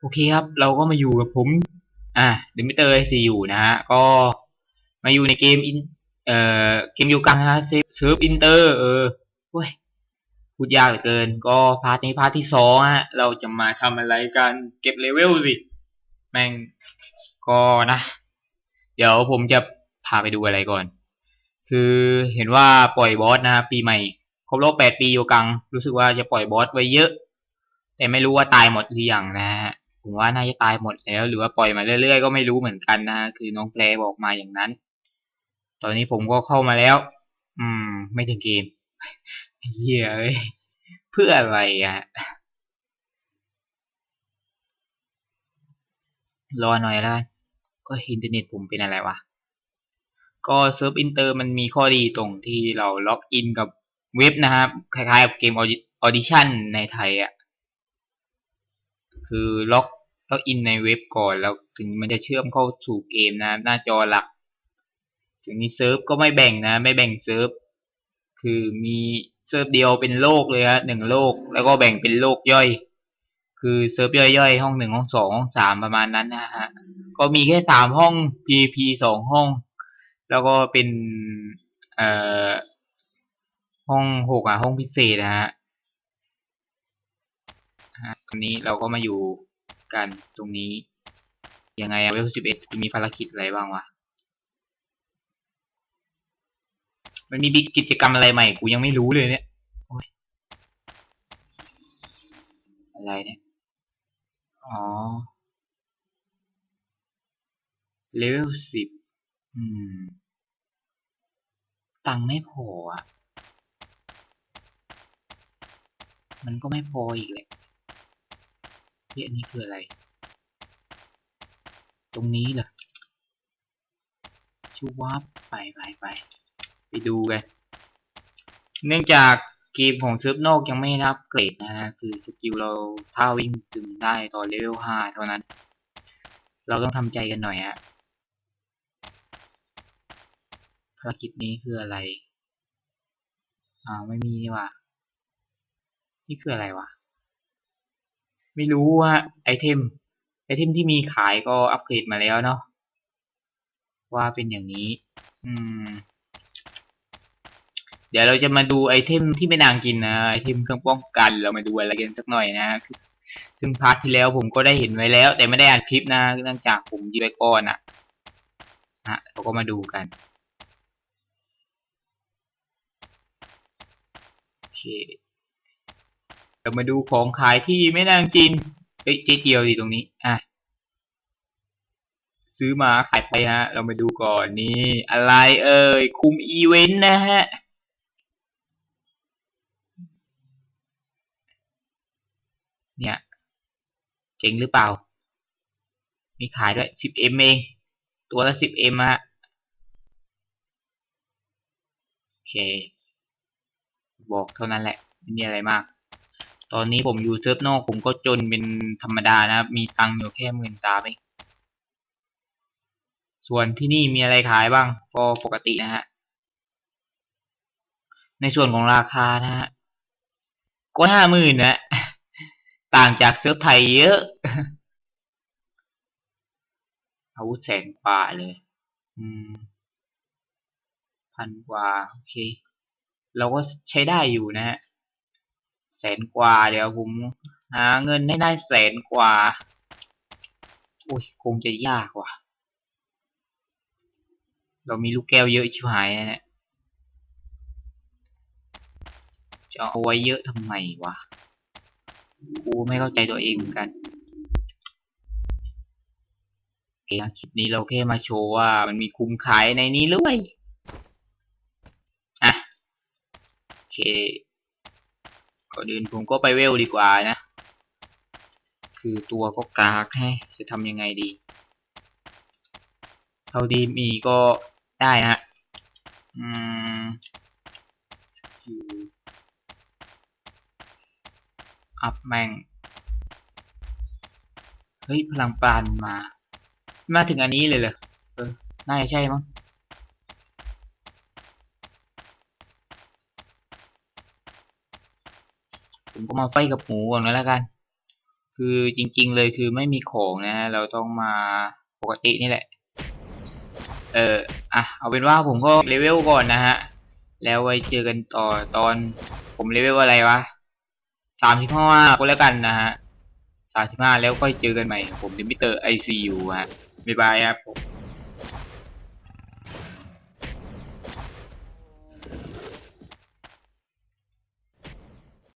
โอเคครับ เราก็มาอยู่กับผม อ่าเดมิเตอร์ซีอยู่นะฮะ ก็มาอยู่ในเกมอิน เอ่อ เกมอยู่กลางฮะเซฟเซิร์ฟอินเตอร์ เออเว้ยพูดยากเหลือเกิน ก็พาร์ทนี้พาร์ทที่สองฮะ เราจะมาทำอะไรกัน เก็บเลเวลสิ แม่ง ก็นะ เดี๋ยวผมจะพาไปดูอะไรก่อน คือเห็นว่าปล่อยบอสนะฮะปีใหม่ ครบรอบแปดปีโยกัง รู้สึกว่าจะปล่อยบอสไว้เยอะ แต่ไม่รู้ว่าตายหมดหรือยังนะฮะ ผมว่าน่าจะตายหมดแล้ว หรือว่าปล่อยมาเรื่อยๆก็ไม่รู้เหมือนกันนะฮะคือน้องแพรบอกมาอย่างนั้น ตอนนี้ผมก็เข้ามาแล้ว อืม ไม่ถึงเกมเฮียเอ้ยเพื่ออะไรอะรอหน่อยละก็อินเทอร์เน็ตผมเป็นอะไรวะก็เซิร์ฟอินเตอร์มันมีข้อดีตรงที่เราล็อกอินกับเว็บนะครับคล้ายๆกับเกมออดิชั่นในไทยอะคือล็อก ล็อกอินในเว็บก่อนแล้วถึงมันจะเชื่อมเข้าสู่เกมนะ หน้าจอหลัก ถึงนี้เซิร์ฟก็ไม่แบ่งนะ ไม่แบ่งเซิร์ฟคือมีเซิร์ฟเดียวเป็นโลกเลยฮะหนึ่งโลก แล้วก็แบ่งเป็นโลกย่อย คือเซิร์ฟย่อยๆ ห้องหนึ่งห้องสองห้องสามประมาณนั้นนะฮะ ก็มีแค่สามห้อง PVP สองห้อง แล้วก็เป็นเอ่อห้องหกอะห้องพิเศษนะฮะฮะตอนนี้เราก็มาอยู่ กันตรงนี้ ยังไงอะเวลสิบเอ็ดจะมีภารกิจอะไรบ้างวะ มันมีกิจกรรมอะไรใหม่ กูยังไม่รู้เลยเนี่ยอยอะไรเนี่ย อ๋อ เลเวลสิบ อืม ตังค์ไม่พออะ มันก็ไม่พออีกเลย ที่อันนี้คืออะไร ตรงนี้เหรอชูวับไปไปไปไปดูกัน เนื่องจากเกมของเซิร์ฟนอกยังไม่รับเกรดนะฮะคือสกิลเราถ้าวิ่งถึงได้ตอนเลเวลห้าเท่านั้น เราต้องทำใจกันหน่อยฮะภารกิจนี้คืออะไรอ่าไม่มีนี่ว่านี่คืออะไรวะ ไม่รู้ว่าไอเทม ไอเทมที่มีขายก็อัปเกรดมาแล้วเนาะว่าเป็นอย่างนี้ อืม เดี๋ยวเราจะมาดูไอเทมที่ไม่นางกินนะไอเทมเครื่องป้องกันเรามาดูอะไรกันสักหน่อยนะซึ่งพาร์ทที่แล้วผมก็ได้เห็นไว้แล้ว แต่ไม่ได้อัดคลิปนะเนื่องจากผมยีไปก่อนอะฮะเราก็มาดูกันโอเค เรามาดูของขายที่ไม่นางจินเอ้ยเจ๊เกียวดีตรงนี้ อะ ซื้อมาขายไปฮะ เรามาดูก่อนนี่อะไรเอ่ย คุมอีเวนต์นะฮะ เนี่ย เจ๋งหรือเปล่า มีขายด้วย 10m เอง ตัวละ 10m ฮะ โอเค บอกเท่านั้นแหละ ไม่มีอะไรมาก ตอนนี้ผมอยู่เซิร์ฟนอกผมก็จนเป็นธรรมดานะครับ มีตังค์อยู่แค่หมื่นตาเองส่วนที่นี่มีอะไรขายบ้างก็ปกตินะฮะ ในส่วนของราคานะฮะ ก็ห้าหมื่นนะ ต่างจากเซิร์ฟไทยเยอะ อาวุธแสนกว่าเลย อืม พันกว่า โอเค เราก็ใช้ได้อยู่นะฮะ แสนกว่าเดี๋ยวผมหาเงินให้ได้แสนกว่าโอ้ยคงจะยากว่ะ เรามีลูกแก้วเยอะชิบหายนะเนี่ยจะเอาไว้เยอะทำไมวะ กูไม่เข้าใจตัวเองเหมือนกันคคลิปนี้เราแค่มาโชว์ว่ามันมีคุ้มขายในนี้หรือไม่อะโอเค ก่อนอื่นผมก็ไปเวลดีกว่านะ คือตัวก็กากให้จะทำยังไงดี เท่าที่มีก็ได้นะฮะอืมอัพแมงเฮ้ย พลังปานมา มาถึงอันนี้เลยเหรอเออน่าจะใช่มั้ง ผมก็มาไฟกับหมูก่อนเลยแล้วกัน คือจริง ๆ เลยคือไม่มีของนะฮะเราต้องมาปกตินี่แหละ เอออะเอาเป็นว่าผมก็เลเวลก่อนนะฮะ แล้วไว้เจอกันต่อตอนผมเลเวลอะไรวะสามสิบห้าก็แล้วกันนะฮะสามสิบห้าแล้วก็เจอกันใหม่ ผมดิมิเตอร์ไอซียูฮะบ๊ายบายครับผม